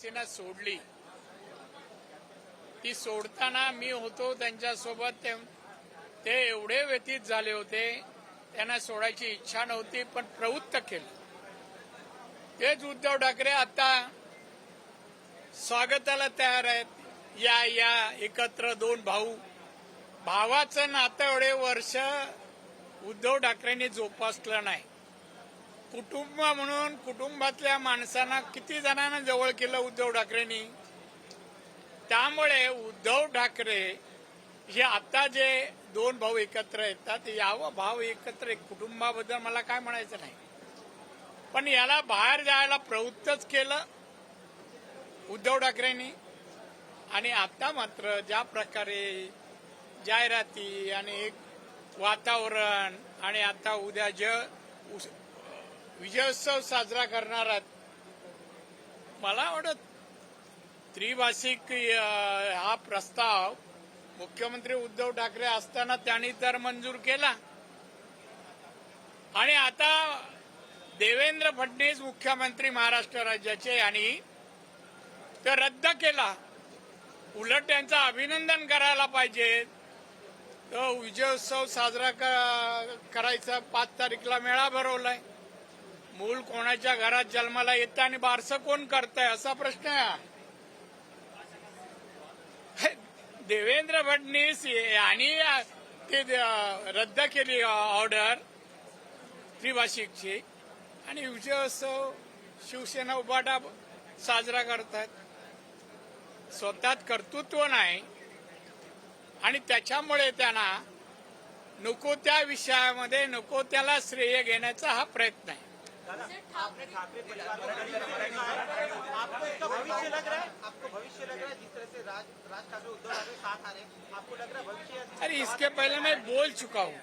शिवसेना सोडली. ती सोडताना मी होतो त्यांच्यासोबत. ते एवढे व्यतीत झाले होते. त्यांना सोडायची इच्छा नव्हती पण प्रवृत्त केलं. तेच उद्धव ठाकरे आता स्वागताला तयार आहेत. या या एकत्र दोन भाऊ. भावाचं नातं एवढे वर्ष उद्धव ठाकरेंनी जोपासलं नाही. कुटुंब म्हणून कुटुंबातल्या माणसांना किती जणांना जवळ केलं उद्धव ठाकरेंनी? त्यामुळे उद्धव ठाकरे हे आता जे दोन भाऊ एकत्र येतात यावं भाव एकत्र एक कुटुंबाबद्दल मला काय म्हणायचं नाही. पण याला बाहेर जायला प्रवृत्तच केलं उद्धव ठाकरेंनी. आणि आता मात्र ज्या प्रकारे जाहिराती आणि एक वातावरण आणि आता उद्या ज उस- विजयोत्सव साजरा करणार आहात. मला वाटत त्रिभाषिक हा प्रस्ताव. मुख्यमंत्री उद्धव ठाकरे असताना त्यांनी तर मंजूर केला. आणि आता देवेंद्र फडणवीस मुख्यमंत्री महाराष्ट्र राज्याचे आणि तर रद्द केला. उलट त्यांचं अभिनंदन करायला पाहिजे. तो विजयोत्सव साजरा क- करायचा पाच तारीखला मेळा भरवलाय. मूल कोणाच्या घरात जन्माला येतं आणि बारसं कोण करतंय? असा प्रश्न आहे देवेंद्र फडणवीस यांनी ते द- रद्द केली ऑर्डर त्रिभाषिकची. आणि विजयोत्सव शिवसेना उभाटा साजरा करतात स्वतःत कर्तृत्व नाही. आणि त्याच्यामुळे त्यांना नको त्या विषयामध्ये नको त्याला श्रेय घेण्याचा हा प्रयत्न आहे. आपको इसका भविष्य लग रहा है आपको भविष्य लग रहा है जिस तरह से राज राज ठाकरे उद्धव ठाकरे साथ आ रहे हैं आपको लग रहा है भविष्य अरे इसके पहले मैं बोल चुका हूँ।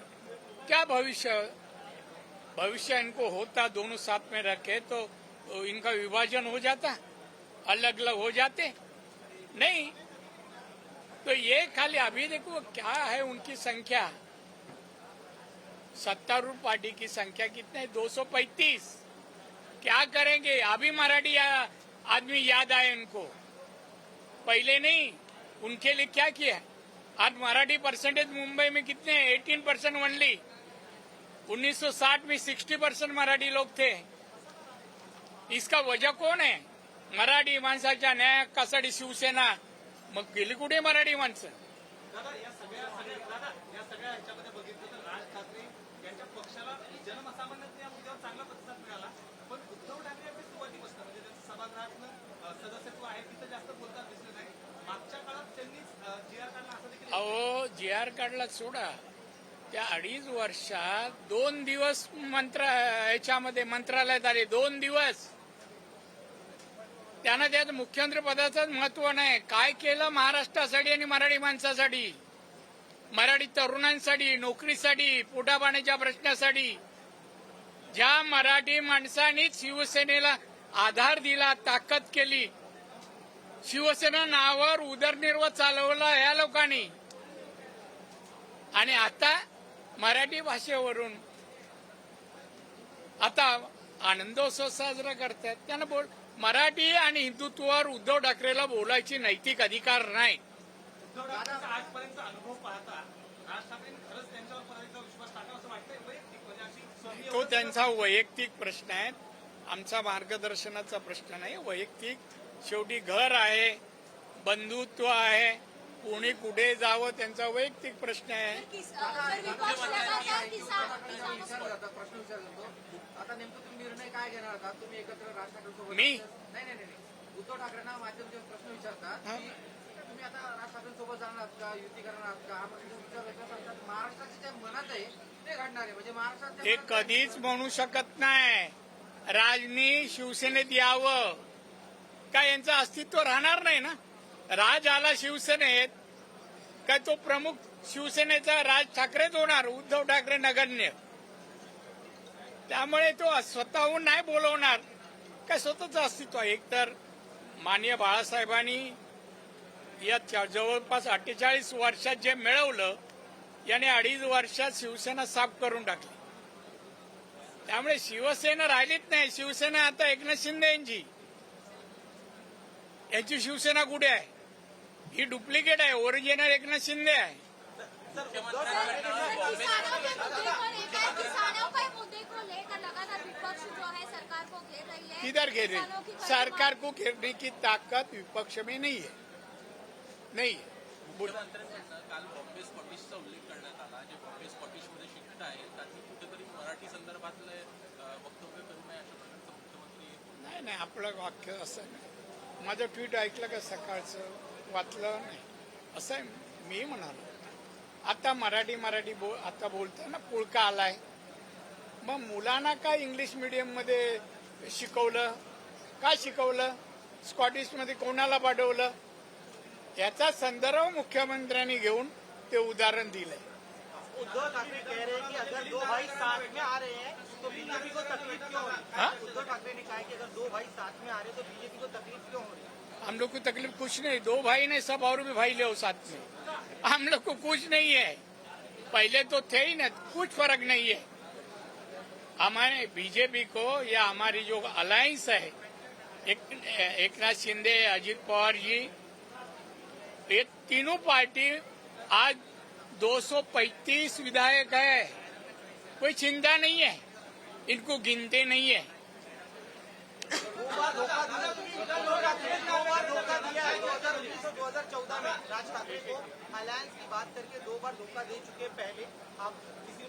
क्या भविष्य भविष्य इनको होता, दोनों साथ में रखे तो इनका विभाजन हो जाता? अलग अलग हो जाते? नहीं। तो ये खाली अभी देखो, क्या है उनकी संख्या? सत्तारूढ़ पार्टी की संख्या कितने दो सौ पैंतीस। क्या करेंगे? अभी मराठी आदमी याद आए उनको। पहले नहीं, उनके लिए क्या किया आज मराठी परसेंटेज मुंबई में कितने हैं? 18 परसेंट ओनली 1960 में 60 परसेंट मराठी लोग थे। इसका वजह कौन आहे मराठी माणसाच्या न्यायासाठी शिवसेना। मग गेली कुठे मराठी माणसं? आधार कार्डला काढला सोडा. त्या अडीच वर्षात दोन दिवस मंत्र याच्यामध्ये मंत्रालयात आले. दोन दिवस. त्यांना त्यात मुख्यमंत्री पदाचं महत्त्व नाही. काय केलं महाराष्ट्रासाठी आणि मराठी माणसासाठी? मराठी तरुणांसाठी नोकरीसाठी पोटापाण्याच्या प्रश्नासाठी. ज्या मराठी माणसांनीच शिवसेनेला आधार दिला ताकद केली शिवसेना नावावर उदरनिर्वाह चालवला या लोकांनी. आणि आता मराठी भाषेवरून आता आनंदोत्सव साजरा करतात. त्यांना बोल मराठी आणि हिंदुत्वावर उद्धव ठाकरेला बोलायची नैतिक अधिकार नाही. म्हणजे तो त्यांचा वैयक्तिक प्रश्न आहे. आमचा मार्गदर्शनाचा प्रश्न नाही. वैयक्तिक शेवटी घर आहे बंधुत्व आहे कोणी कुठे जावं त्यांचा वैयक्तिक प्रश्न आहे प्रश्न विचारतो आता नेमकं तुम्ही निर्णय काय घेणार आहात तुम्ही एकत्र राज मी? नाही नाही नाही नाही. उद्धव ठाकरेंना माध्यम प्रश्न विचारतात हा? की तुम्ही आता राज ठाकरेंसोबत जाणार आहात का युती करणार आहात का हा प्रश्न महाराष्ट्राच्या ज्या मनात आहे ते घडणार आहे म्हणजे महाराष्ट्रात ते कधीच म्हणू शकत नाही राजनी शिवसेनेत यावं काय यांचं अस्तित्व राहणार नाही ना राज आला शिवसेनेत काय तो प्रमुख शिवसेनेचा राज ठाकरेच होणार उद्धव ठाकरे नगण्य? त्यामुळे तो स्वतःहून नाही बोलवणार. काय स्वतःच अस्तित्व? एक एकतर माननीय बाळासाहेबांनी या जवळपास अठ्ठेचाळीस वर्षात जे मिळवलं याने अडीच वर्षात शिवसेना साफ करून टाकली. त्यामुळे शिवसेना राहिलीच नाही. शिवसेना आता एकनाथ शिंदे यांची. यांची शिवसेना कुठे आहे? ही डुप्लिकेट आहे ओरिजिनल एकनाथ शिंदे आहे. किसानों के मुद्दे को लेकर किसानों के मुद्दे को लेकर लगातार विपक्ष जो है सरकार को घेर रही है किधर घेर रही सरकार को घेरने की ताकत विपक्ष में नहीं है। नहीं है। बोल- मुख्यमंत्र्यांकडनं काल बॉम्बे स्कॉटिशचा उल्लेख करण्यात आला जे बॉम्बे स्कॉटिशमध्ये शिफ्ट आहे त्यांनी कुठेतरी मराठी संदर्भातले अ, वक्तव्य करू नये अशा प्रकारचं मुख्यमंत्री नाही नाही आपलं वाक्य असं नाही. माझं ट्विट ऐकलं का सकाळचं? वाचलं नाही. असं मी म्हणालो. आता मराठी मराठी बोल आता बोलताना पुळका आलाय. मग मुलांना काय इंग्लिश मिडियममध्ये शिकवलं? काय शिकवलं? स्कॉटिशमध्ये कोणाला पाठवलं? याचा संदर्भ मुख्यमंत्र्यांनी घेऊन ते उदाहरण दिलंय. उद्धव ठाकरे कह रहे हैं कि अगर दो भाई साथ में आ रहे हैं तो बीजेपी को तकलीफ क्यों हो रही हाँ? उद्धव ठाकरे ने कहा कि अगर दो भाई साथ में आ रहे हैं तो बीजेपी को तकलीफ क्यों हो रही है? हम लोग को तकलीफ़ कुछ नहीं, दो भाई ने सब और भी भाई ले साथ में। हम लोग को कुछ नहीं है। पहले तो थे ही ना, कुछ फ़र्क नहीं है। हमारे बीजेपी को या हमारी जो अलायंस है, एक एक नाथ शिंदे, अजीत पवार जी, ये तीनों पार्टी आज 235 विधायक है। कोई चिंता नहीं है। इनको गिनते नहीं है। दो बार धोखा दो चुके पहले आप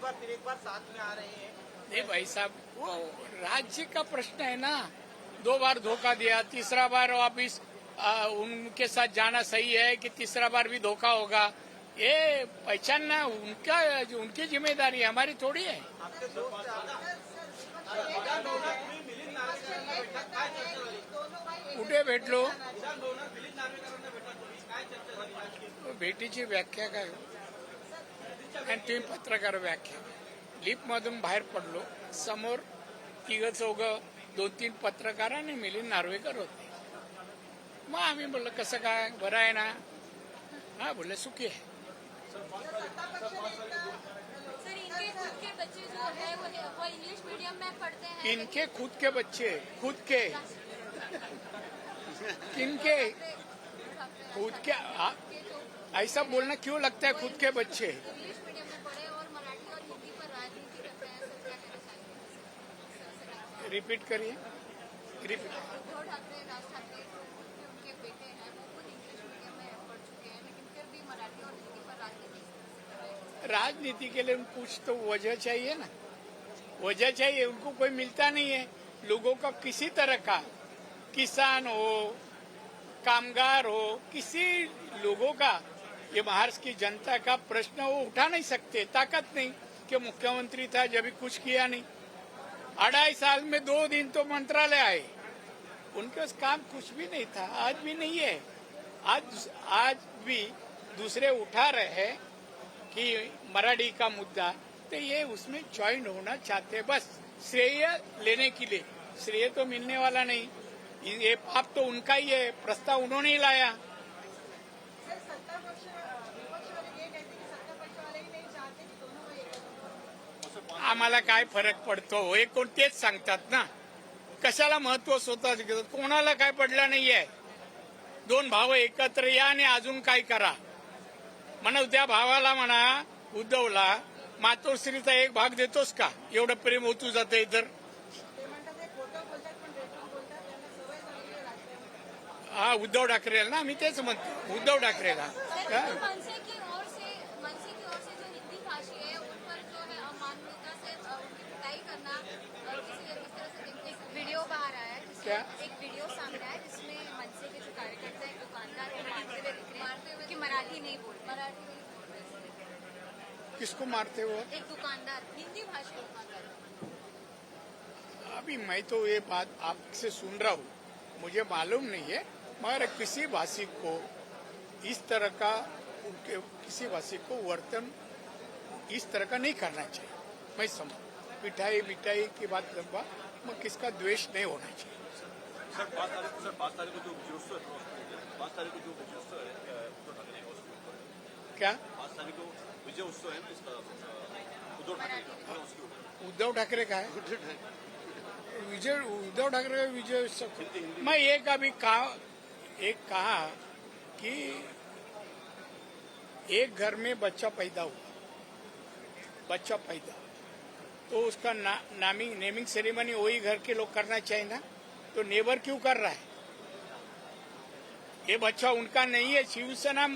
बार फिर एक बार साथ में आ रहे हैं नहीं भाई साहब, वो राज्य का प्रश्न है ना। दो बार धोखा दिया, तीसरा बार वापिस उनके साथ जाना सही है कि तीसरा बार भी धोखा होगा। ये पहचानना उनका, उनकी ज़िम्मेदारी हमारी थोड़ी है। आपके दोस्त कुठे भेटलो? भेटीची व्याख्या काय? आणि तुम्ही पत्रकार व्याख्या. लिप मधून बाहेर पडलो. समोर तिघ चौघ दोन तीन पत्रकार आणि मिलिंद नार्वेकर होते. मग आम्ही बोललो कसं काय? बरं आहे ना? हा बोलले सुखी आहे. सर इनके खुद के बच्चे जो है वो वो इंग्लिश मीडियम में पढ़ते हैं। इनके खुद के बच्चे खुद के। किनके खुद के हाँ। ऐसा बोलना क्यों लगता है खुद के बच्चे? रिपीट करिए। राजनीति के लिए कुछ तो वजह चाहिए ना। वजह चाहिए, उनको कोई मिलता नहीं है। लोगों का किसी तरह का किसान हो, कामगार हो, किसी लोगों का, ये महाराष्ट्र की जनता का प्रश्न वो उठा नहीं सकते, ताकत नहीं कि मुख्यमंत्री था, जब कुछ किया नहीं। अढ़ाई साल में दो दिन तो मंत्रालय आए। उनके पास काम कुछ भी नहीं था, आज भी नहीं है। आज आज भी दूसरे उठा रहे हैं कि मराठी का मुद्दा तो ये उसमें ज्वाइन होना चाहते बस श्रेय लेने के लिए। श्रेय तो मिलने वाला नहीं। ये पाप तो उनका ही है प्रस्ताव उन्होंने ही लाया। आम्हाला काय फरक पडतो? हे कोण तेच सांगतात ना. कशाला महत्त्व स्वतःच घेतात? कोणाला काय पडलं नाहीये? दोन भाव एकत्र या आणि अजून काय करा? म्हणा त्या भावाला म्हणा उद्धवला मातोश्रीचा एक भाग देतोस का? एवढं प्रेम होतू जाते तर हा उद्धव ठाकरेला ना मी तेच म्हणतो उद्धव ठाकरेला सर हा? मनसे की ओर से मनसे की ओर से जो हिंदी भाषी है उन पर जो है अमान्यता से अ, उनकी पिटाई करना अ, किसी किस तरह से देखते हैं वीडियो बाहर आया है क्या? एक वीडियो सामने आया है जिसमें मनसे के जो कार्यकर्ता है दुकानदार को मारते हुए दिख रहे हैं कि मराठी नहीं बोल मराठी में ही बोल रहे हैं। किसको मारते हो? एक दुकानदार हिंदी भाषी दुकानदार अभी मैं तो ये बात आपसे सुन रहा हूँ मुझे मालूम नहीं है मगर किसी भाषिक को इस तरह का उनके किसी भाषिक को वर्तन इस तरह का नहीं करना चाहिए। मैं समझ मिठाई मिठाई की बात लंबा मैं किसका द्वेष नहीं होना चाहिए। सर पाँच तारीख सर पाँच तारीख को जो विजयोत्सव है पाँच तारीख को जो विजयोत्सव है उद्धव ठाकरे क्या? पाँच तारीख को विजय उत्सव है ना इसका उद्धव ठाकरे उद्धव ठाकरे का है? विजय उद्धव ठाकरे का विजय उत्सव मैं एक अभी का एक कहा कि एक घर में बच्चा पैदा हुआ। बच्चा पैदा। तो उसका ना, नामिंग नेमिंग सेरेमनी वही घर के लोग करना चाहिए ना? तो नेबर क्यों कर रहा है? ये बच्चा उनका नहीं है। शिवसेना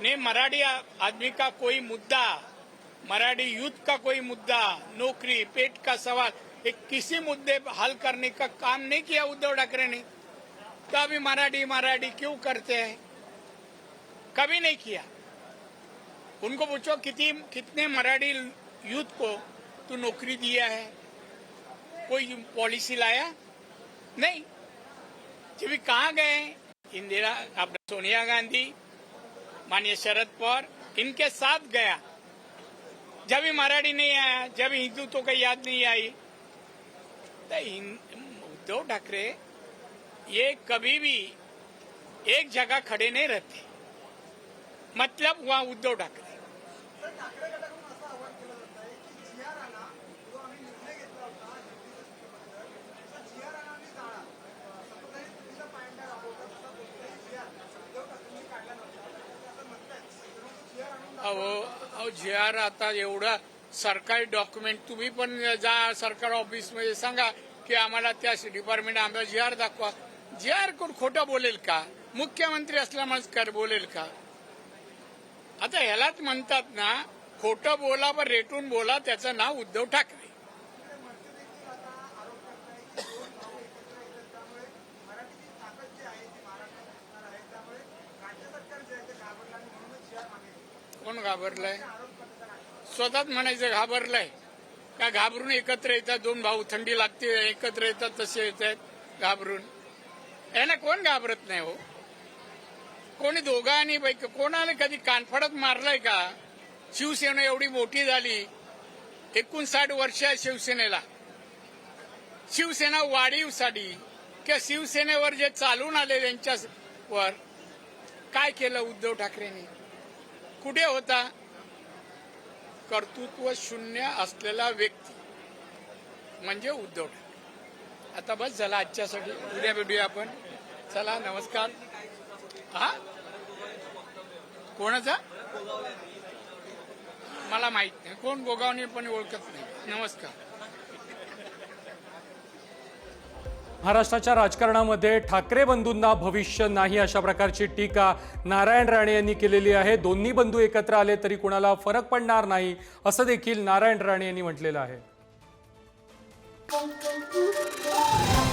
ने मराठी आदमी का कोई मुद्दा मराठी यूथ का कोई मुद्दा नौकरी पेट का सवाल एक किसी मुद्दे हल करने का काम नहीं किया उद्धव ठाकरे ने। तो अभी मराठी मराठी क्यों करते हैं? कभी नहीं किया। उनको पूछो, कितनी, कितने मराठी यूथ को तू नौकरी दिया है? कोई पॉलिसी लाया? नहीं। जब कहा गए इंदिरा अब सोनिया गांधी, माननीय शरद पवार, इनके साथ गया। जब भी मराठी नहीं आया, जब हिंदुत्व तो का याद नहीं आई तो उद्धव ठाकरे ये कभी भी एक जगह खड़े नहीं रहते। मतलब वहां उद्धव ठाकरे। अहो अहो जे आर आता एवढा सरकारी डॉक्युमेंट तुम्ही पण जा सरकार ऑफिसमध्ये सांगा की आम्हाला त्या डिपार्टमेंट आम्हाला जी आर दाखवा. जे आर कोण खोटं बोलेल का? मुख्यमंत्री असल्यामुळेच कर बोलेल का? आता ह्यालाच म्हणतात ना खोटं बोला पण रेटून बोला त्याचं नाव उद्धव ठाकरे. आहे आहे कोण घाबरलंय? स्वतःच म्हणायचं घाबरलंय. का घाबरून एकत्र येतात? दोन भाऊ थंडी लागते एकत्र येतात तसे येत आहेत घाबरून. यांना कोण घाबरत नाही हो कोणी दोघांनी पैकी कोणाला कधी कानफडत मारलाय का शिवसेना एवढी मोठी झाली एकोणसाठ वर्ष आहे शिवसेनेला शिवसेना वाढीवसाठी किंवा शिवसेनेवर जे चालून आले त्यांच्यावर काय केलं उद्धव ठाकरेंनी कुठे होता कर्तृत्व शून्य असलेला व्यक्ती म्हणजे उद्धव ठाकरे आता बस झाला आजच्यासाठी उद्या भेटूया आपण. चला नमस्कार. हा? कोणाचा? मला माहीत नाही. कोण गोगावणे पण ओळखत नाही. नमस्कार. महाराष्ट्राच्या राजकारणामध्ये ठाकरे बंधूंना भविष्य नाही अशा प्रकारची टीका नारायण राणे यांनी केलेली आहे. दोन्ही बंधू एकत्र आले तरी कुणाला फरक पडणार नाही असं देखील नारायण राणे यांनी म्हटलेलं आहे. Bom, bom, bom, bom.